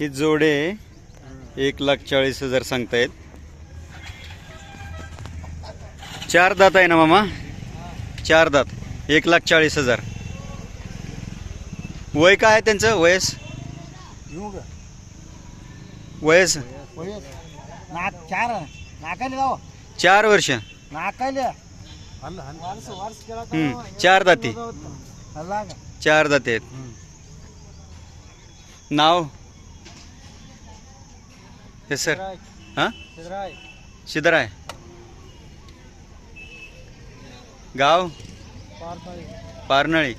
ही जोडे एक लाख चाळीस हजार सांगतायत. चार दात आहे ना मामा? चार दात. एक लाख चाळीस हजार. वय काय आहे त्यांचं? वयस? वयस? चार वर्ष. चार दाती. चार दाते आहेत. नाव? हे सर. हां? सिद्धराय शिदराय. गाव? पारनळी.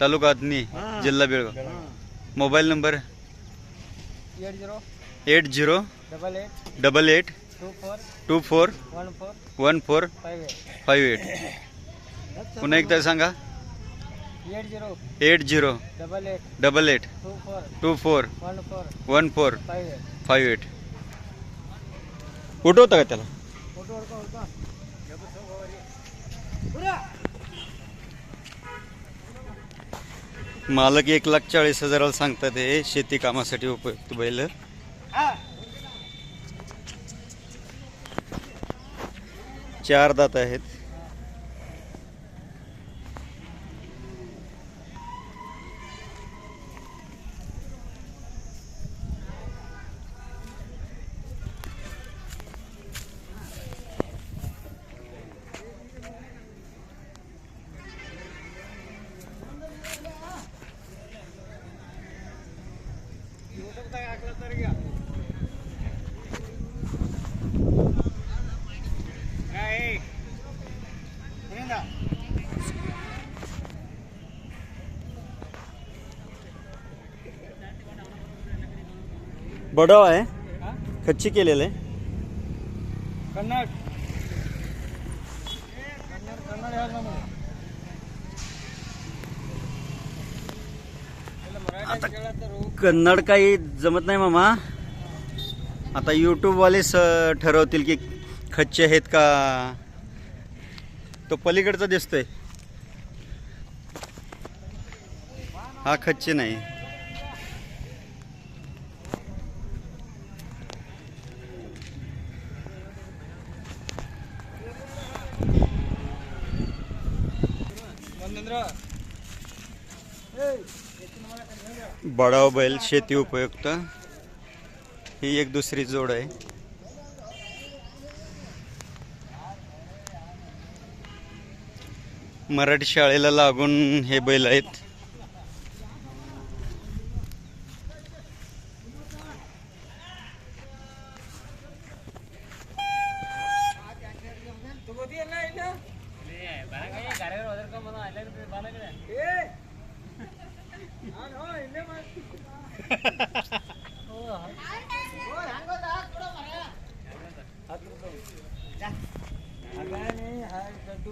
तालुका अथनी हां. जिल्हा Belgaum. Mobile number? Eight zero. Double eight. Double eight. Two four. Two four. One four. Five eight. पुन्हा एकदा सांगा. Eight zero eight zero double eight double eight two four two four one four one four five eight five eight. उठवता का त्याला? होता? मालक एक लाख चाळीस हजाराला सांगतात हे शेती कामासाठी उपयुक्त बैल. चार दात आहेत. बडव आहे. कच्ची केलेलं आहे. कन्नड. कन्नड कन्नड आता तर कन्नड काही जमत नाही मामा. आता यूट्यूबवालेच स ठरवतील की खच्चे आहेत का? तो पलीकडचा दिसतोय. हा खच्चे नाही. Hey! बडाव बैल शेती उपयुक्त. ही एक दुसरी जोड आहे. मराठी शाळेला लागून हे बैल आहेत.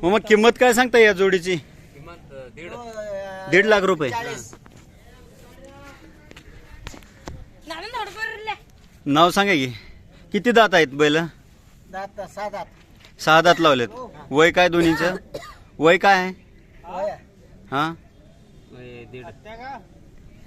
मग. मग किंमत काय सांगता या जोडीची? दीड लाख रुपये. नाव सांगा की. किती दात आहेत बैल? दात सहा दात लावलेत. वय काय दोन्हीचं? वय काय आहे? हा? का?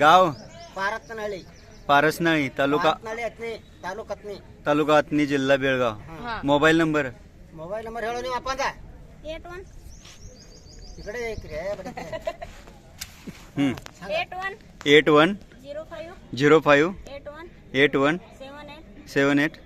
गाव? पारतनळी. पारसनाळी तालुका? पारतनळी तालुका अतनी जिल्हा Belgaum. Mobile number? Mobile number hello eight one. इकडे eight one. Eight one zero five. Zero five eight one. Eight one seven eight. Seven eight.